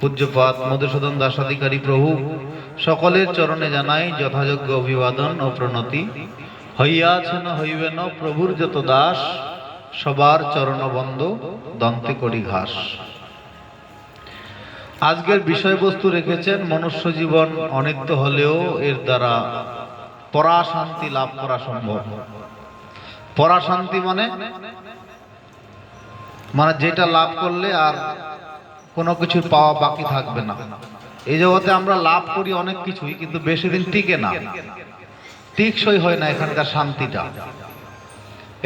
পূজ্যপাত মধুসূদন দাসাধিকারী প্রভু, সকলের চরণে জানাই যথাযোগ্য অভিবাদন ও প্রণতি। হইয়াছেন হইবেন প্রভুর যত দাস, সবার চরণবন্ধ দন্তে করি ঘাস। আজকের বিষয়বস্তু রেখেছেন মনুষ্য জীবন অনিত্য হলেও এর দ্বারা পরাশান্তি লাভ করা সম্ভব। পরাশান্তি মানে মানে যেটা লাভ করলে আর কোনো কিছু পাওয়া বাকি থাকবে না। এই জগতে আমরা লাভ করি অনেক কিছুই, কিন্তু বেশি দিন টিকে না। টিকসই হয় না এখানকার শান্তিটা।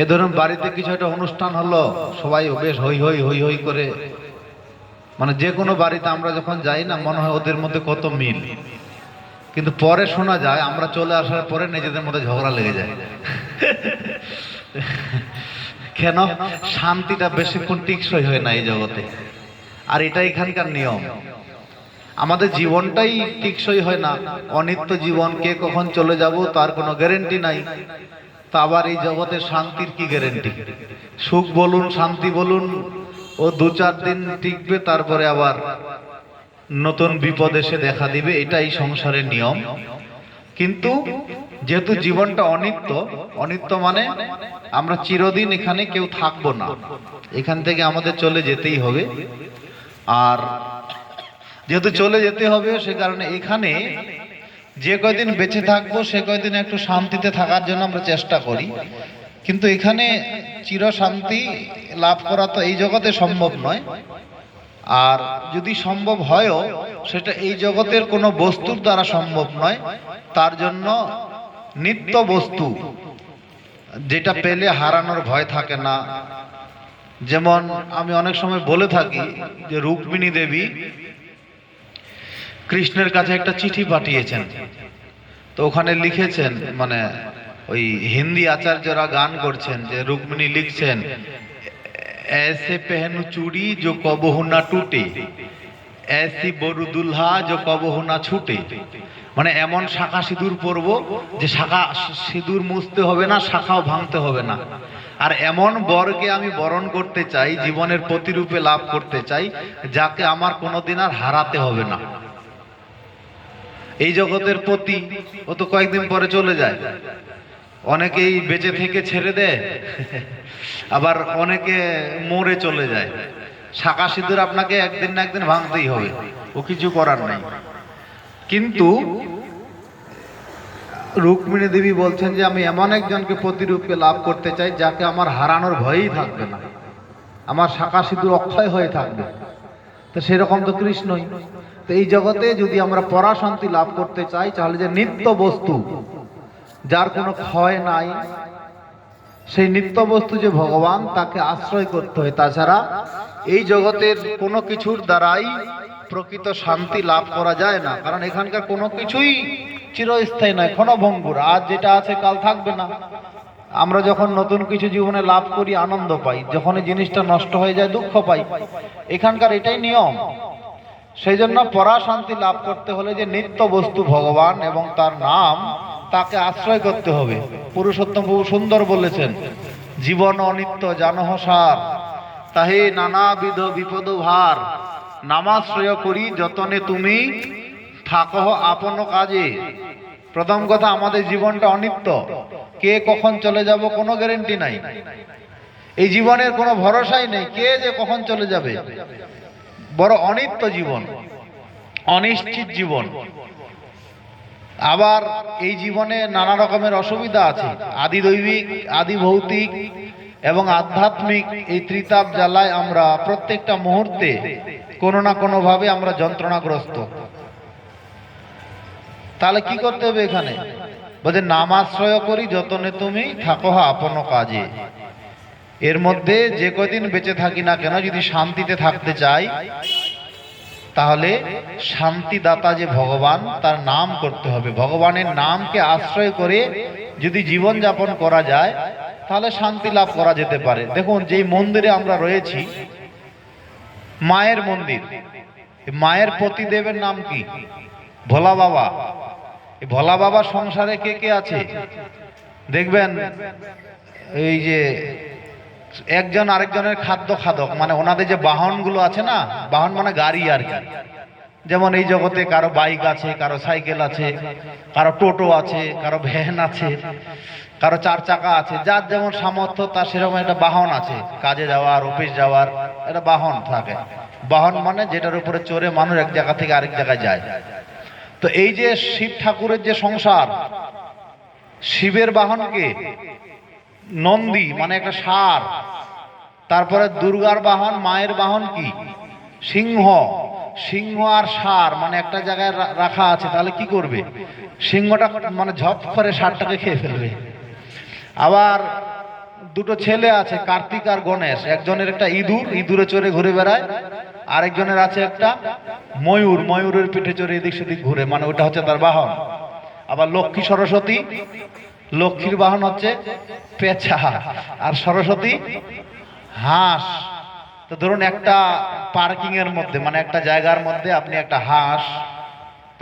এ ধরুন বাড়িতে কিছু একটা অনুষ্ঠান হলো, সবাই বেশ হই হই হই হই করে। মানে যে কোনো বাড়িতে আমরা যখন যাই না, মনে হয় ওদের মধ্যে কত মিল। কিন্তু পরে শোনা যায়, আমরা চলে আসার পরে নিজেদের মধ্যে ঝগড়া লেগে যায়। কেন? শান্তিটা বেশিক্ষণ টিকসই হয় না এই জগতে। আর এটা এখানকার নিয়ম। আমাদের জীবনটাই টিকসই হয় না। অনিত্য জীবন, কে কখন চলে যাব তার কোনো গ্যারেন্টি নাই। তা আবার এই জগতে শান্তির কি গ্যারেন্টি সুখ বলুন, শান্তি বলুন, ও দু চার দিন টিকবে, তারপরে আবার নতুন বিপদ এসে দেখা দিবে, এটাই সংসারের নিয়ম। কিন্তু যেহেতু জীবনটা অনিত্য অনিত্য মানে আমরা চিরদিন এখানে কেউ থাকব না। এখান থেকে আমাদের চলে যেতেই হবে। আর যেহেতু চলে যেতে হবে, সে কারণে এখানে যে কয়দিন বেঁচে থাকব, সে কয়দিন একটু শান্তিতে থাকার জন্য আমরা চেষ্টা করি। কিন্তু এখানে চির শান্তি লাভ করা তো এই জগতে সম্ভব নয়। আর যদি সম্ভব হয়ও, সেটা এই জগতের কোনো বস্তুর দ্বারা সম্ভব নয়। তার জন্য নিত্য বস্তু, যেটা পেলে হারানোর ভয় থাকে না। যেমন আমি অনেক সময় বলে থাকি যে রুক্মিণী দেবী কৃষ্ণের কাছে একটা চিঠি পাঠিয়েছেন তো ওখানে লিখেছেন মানে ওই হিন্দি আচার্যরা গান করছেন যে রুক্মিণী লিখছেন ऐसे पहनू चूड़ी जो कबहू ना टूटे ऐसी বড়ু দুলহা जो কবহু না ছুটে মানে এমন শাখা সিঁদুর পরব যে শাখা সিঁদুর মুছতে হবে না শাখাও ভাঙতে হবে না আর এমন বরকে আমি বরণ করতে চাই, জীবনের প্রতিরূপে লাভ করতে চাই, যাকে আমার কোনোদিন আর হারাতে হবে না। এই জগতের প্রতি ও তো কয়েকদিন পরে চলে যায়। অনেকেই বেঁচে থেকে ছেড়ে দেয়, আবার অনেকে মরে চলে যায়। শাখা সিঁদুর আপনাকে একদিন না একদিন ভাঙতেই হবে, ও কিছু করার নাই। কিন্তু রুক্মিণী দেবী বলছেন যে, আমি এমন একজনকে প্রতিরূপে লাভ করতে চাই যাকে আমার হারানোর ভয়ই থাকবে না। আমার শাখা সিঁদুর অক্ষয় হয়ে থাকবে। তো সেরকম তো কৃষ্ণই। তো এই জগতে যদি আমরা পরাশান্তি লাভ করতে চাই, তাহলে যে নিত্য বস্তু, যার কোনো ক্ষয় নাই, সেই নিত্য বস্তু যে ভগবান, তাকে আশ্রয় করতে হয়। তাছাড়া এই জগতের কোনো কিছুর দ্বারাই প্রকৃত শান্তি লাভ করা যায় না। কারণ এখানকার কোনো কিছুই চিরস্থায়ী নয়, ক্ষণভঙ্গুর। আজ যেটা আছে কাল থাকবে না। আমরা যখন নতুন কিছু জীবনে লাভ করি, আনন্দ পাই। যখন এই জিনিসটা নষ্ট হয়ে যায়, দুঃখ পাই। এখানকার এটাই নিয়ম। সেই জন্য পরাশান্তি লাভ করতে হলে যে নিত্য বস্তু ভগবান এবং তার নাম, তাকে আশ্রয় করতে হবে। পুরুষোত্তম বহু সুন্দর বলেছেন, জীবন অনিত্য জানহসার তাহে নানাবিধ বিপদ ভার। নামাশ্রয় করি যতনে তুমি থাকহ আপন কাজে। প্রথম কথা, আমাদের জীবনটা অনিত্য। কে কখন চলে যাব কোনো গ্যারেন্টি নাই। এই জীবনের কোনো ভরসাই নেই, কে যে কখন চলে যাবে। বড় অনিত্য জীবন, অনিশ্চিত জীবন। আবার এই জীবনে নানা রকমের অসুবিধা আছে। আদি দৈবিক, আদি ভৌতিক এবং আধ্যাত্মিক এই ত্রিতাপ জ্বালায় আমরা প্রত্যেকটা মুহূর্তে কোনো না কোনোভাবে আমরা যন্ত্রণাগ্রস্ত। তাহলে কি করতে হবে এখানে? বলছে নামাশ্রয় করি, যতনে তুমি থাকো হা আপন কাজে। এর মধ্যে যে কদিন বেঁচে থাকি না কেন, যদি শান্তিতে থাকতে চাই, তাহলে শান্তিদাতা যে ভগবান, তার নাম করতে হবে। ভগবানের নামকে আশ্রয় করে যদি জীবন যাপন করা যায়, তাহলে শান্তি লাভ করা যেতে পারে। দেখুন, যেই মন্দিরে আমরা রয়েছি, মায়ের মন্দির। মায়ের পতিদেবের নাম কি? ভোলা বাবা। ভোলা বাবা সংসারে কে কে আছে? দেখবেন, এই যে একজন আরেকজনের খাদ্য খাদক মানে ওনাদের যে বাহনগুলো আছে না, বাহন মানে গাড়ি আর কি। যেমন এই জগতে কারও বাইক আছে, কারও সাইকেল আছে, কারও টোটো আছে, কারও ভ্যান আছে, কারও চার চাকা আছে, যার যেমন সামর্থ্য, তার সেরকম একটা বাহন আছে। কাজে যাওয়ার, অফিস যাওয়ার, একটা বাহন থাকে। বাহন মানে যেটার উপরে চড়ে মানুষ এক জায়গা থেকে আরেক জায়গায় যায়। তো এই যে শিব ঠাকুরের যে সংসার, শিবের বাহনকে নন্দী মানে একটা সার, তারপরে দুর্গার বাহন, মায়ের বাহন কি? সিংহ সিংহ আর সার মানে একটা জায়গায় রাখা আছে, তাহলে কি করবে? সিংহটা মানে ঝপ করে সারটাকে খেয়ে ফেলবে। আবার দুটো ছেলে আছে, কার্তিক আর গণেশ। একজনের একটা ইঁদুর, ইঁদুরে চড়ে ঘুরে বেড়ায়। আরেকজনের আছে একটা ময়ূর, ময়ূরের পিঠে চড়ে এদিক সেদিক ঘুরে মানে ওটা হচ্ছে তার বাহন। আবার লক্ষ্মী সরস্বতী, লক্ষ্মীর বাহন হচ্ছে পেঁচা। আর সরস্বতী হাঁস। তো ধরুন একটা পার্কিং এর মধ্যে মানে একটা জায়গার মধ্যে আপনি একটা হাঁস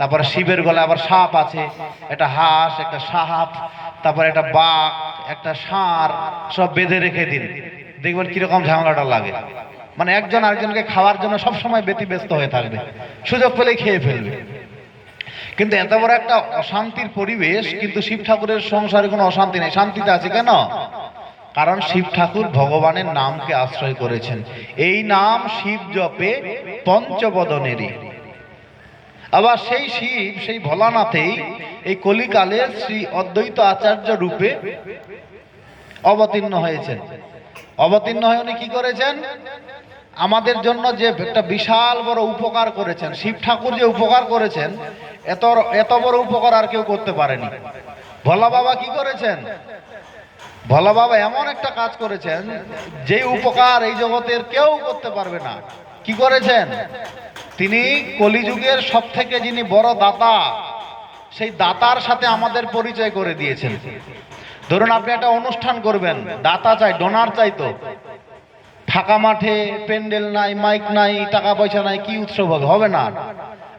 তারপরে শিবের গলায় আবার সাপ আছে, একটা হাঁস, একটা সাপ, তারপরে একটা বাঘ, একটা ষাঁড়, সব বেঁধে রেখে দিন। দেখবেন কীরকম ঝামেলাটা লাগে। মানে একজন আরেকজনকে খাওয়ার জন্য সব সময় ব্যতিব্যস্ত হয়ে থাকবে। সুযোগ পেলেই খেয়ে ফেলবে। কিন্তু এত বড় একটা অশান্তির পরিবেশ, কিন্তু শিব ঠাকুরের সংসারে কোনো অশান্তি নেই। শান্তিতে আছে কেন? কারণ শিব ঠাকুর ভগবানের নামকে আশ্রয় করেছেন। এই নাম শিব জপে পঞ্চবদনেরই। আবার সেই শিব, সেই ভোলানাথেই এই কলিকালে শ্রী অদ্বৈত আচার্য রূপে অবতীর্ণ হয়েছেন। অবতীর্ণ হয়ে উনি কি করেছেন? আমাদের জন্য যে একটা বিশাল বড় উপকার করেছেন, শিব ঠাকুর যে উপকার করেছেন, এত এত বড় উপকার আর কেউ করতে পারেনি। ভোলা বাবা কি করেছেন? ভোলা বাবা এমন একটা কাজ করেছেন যে উপকার এই জগতের কেউ করতে পারবে না। কি করেছেন? তিনি কলিযুগের সব থেকে যিনি বড় দাতা, সেই দাতার সাথে আমাদের পরিচয় করে দিয়েছেন। ধরুন আপনি একটা অনুষ্ঠান করবেন, দাতা চাই, ডোনার চাই তো। ফাঁকা মাঠে প্যান্ডেল নাই, মাইক নাই, টাকা পয়সা নাই, কি উৎসব হবে? হবে না।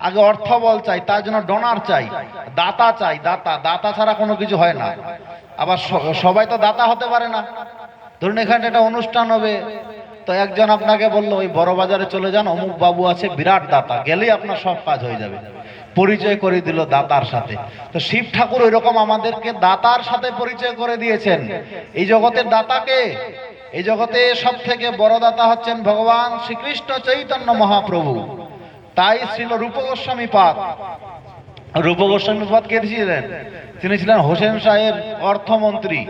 আগে অর্থ বল চাই, তার জন্য ডোনার চাই, দাতা চাই, দাতা। দাতা ছাড়া কোনো কিছু হয় না। আবার সবাই তো দাতা হতে পারে না। ধরুন এখানে একটা অনুষ্ঠান হবে তো একজন আপনাকে বলল, ওই বড় বাজারে চলে যান, অমুক বাবু আছে, বিরাট দাতা, গেলেই আপনার সব কাজ হয়ে যাবে। পরিচয় করে দিল দাতার সাথে। তো শিব ঠাকুর ওইরকম আমাদেরকে দাতার সাথে পরিচয় করে দিয়েছেন। এই জগতের দাতাকে এই জগতে সব থেকে বড় দাতা হচ্ছেন ভগবান শ্রীকৃষ্ণ চৈতন্য মহাপ্রভু। তাই ছিল রূপ গোস্বামী পাদ। রূপ গোস্বামী পাদ কে ছিলেন তিনি ছিলেন হোসেন সাহেব অর্থমন্ত্রী।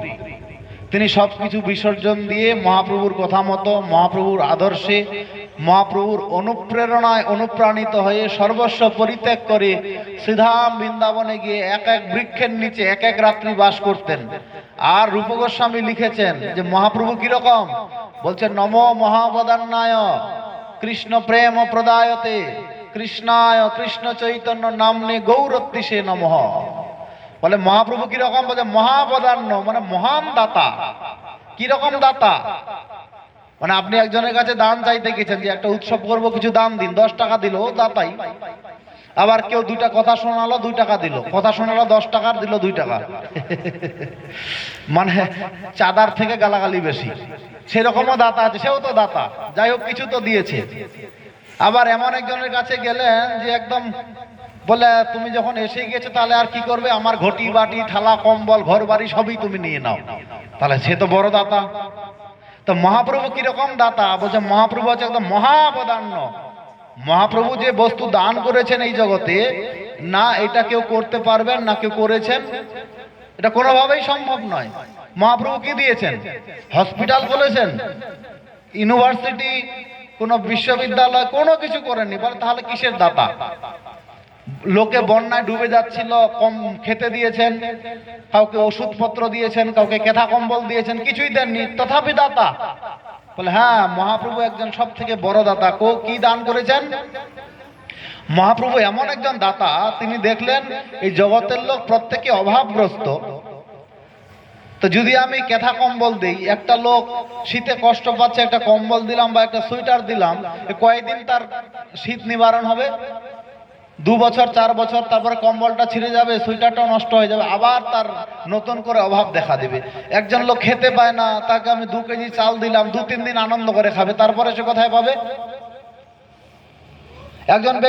তিনি সবকিছু বিসর্জন দিয়ে মহাপ্রভুর কথা মতো, মহাপ্রভুর আদর্শে, মহাপ্রভুর অনুপ্রেরণায় অনুপ্রাণিত হয়ে সর্বস্ব পরিত্যাগ করে শ্রীধাম বৃন্দাবনে গিয়ে এক এক বৃক্ষের নিচে এক এক রাত্রি বাস করতেন। আর রূপ গোস্বামী লিখেছেন যে, মহাপ্রভু কীরকম? বলছেন, নম মহাবদান্নায় কৃষ্ণ প্রেম প্রদায়তে, কৃষ্ণায় কৃষ্ণ চৈতন্য নামনে গৌরত্তিসে নমঃ। বলে মহাপ্রভু কীরকম? বলে মহাবদান্য মানে মহান দাতা। কীরকম দাতা? মানে আপনি একজনের কাছে দান চাইতে গেছেন যে একটা উৎসব করব, কিছু দান দিন, দশ টাকা দিল দাতাই। আবার কেউ দুইটা কথা শোনালো, দুই টাকা দিল। কথা শোনালো, দশ টাকার দিল দুই টাকা। মানে চাঁদার থেকে গালাগালি বেশি। সেরকমও দাতা আছে, সেও তো দাতা। যাই হোক, কিছু তো দিয়েছে। আবার এমন একজনের কাছে গেলেন যে একদম বলে, তুমি যখন এসে গেছো তাহলে আর কি করবে? আমার ঘটি, বাটি, থালা, কম্বল ঘর বাড়ি সবই তুমি নিয়ে নাও। তাহলে সে তো বড় দাতা। তো মহাপ্রভু কীরকম দাতা? বলছে, মহাপ্রভু হচ্ছে একদম মহাবদান্য মহাপ্রভু যে বস্তু দান করেছেন এই জগতে, না এটা কেউ করতে পারবেন, না কেউ করেছেন, এটা কোনোভাবেই সম্ভব নয়। মহাপ্রভু কি দিয়েছেন? হসপিটাল খুলেছেন? ইউনিভার্সিটি, কোনো বিশ্ববিদ্যালয়, কোনো কিছু করেননি। বলে, তাহলে কিসের দাতা? লোকে বন্যায় ডুবে যাচ্ছিল, কম খেতে দিয়েছেন, কাউকে ওষুধপত্র দিয়েছেন, কাউকে কেথা কম্বল দিয়েছেন, কিছুই দেননি। তথাপি দাতা, বলে হ্যাঁ মহাপ্রভু একজন সব থেকে বড় দাতা। কো, কি দান করেছেন? মহাপ্রভু এমন একজন দাতা, তিনি দেখলেন, এই জগতের লোক প্রত্যেকে অভাবগ্রস্ত। তো যদি আমি কেথা কম্বল দিই, একটা লোক শীতে কষ্ট পাচ্ছে, একটা কম্বল দিলাম বা একটা সোয়েটার দিলাম কয়েকদিন তার শীত নিবারণ হবে? দু বছর, চার বছর, তারপরে কম্বলটা ছিঁড়ে যাবে সুইটারটাও নষ্ট হয়ে যাবে, আবার তার নতুন করে অভাব দেখা দেবে। একজন লোক খেতে পায় না, তাকে আমি দু কেজি চাল দিলাম দু তিন দিন আনন্দ করে খাবে, তারপরে সে কোথায় পাবে? একজন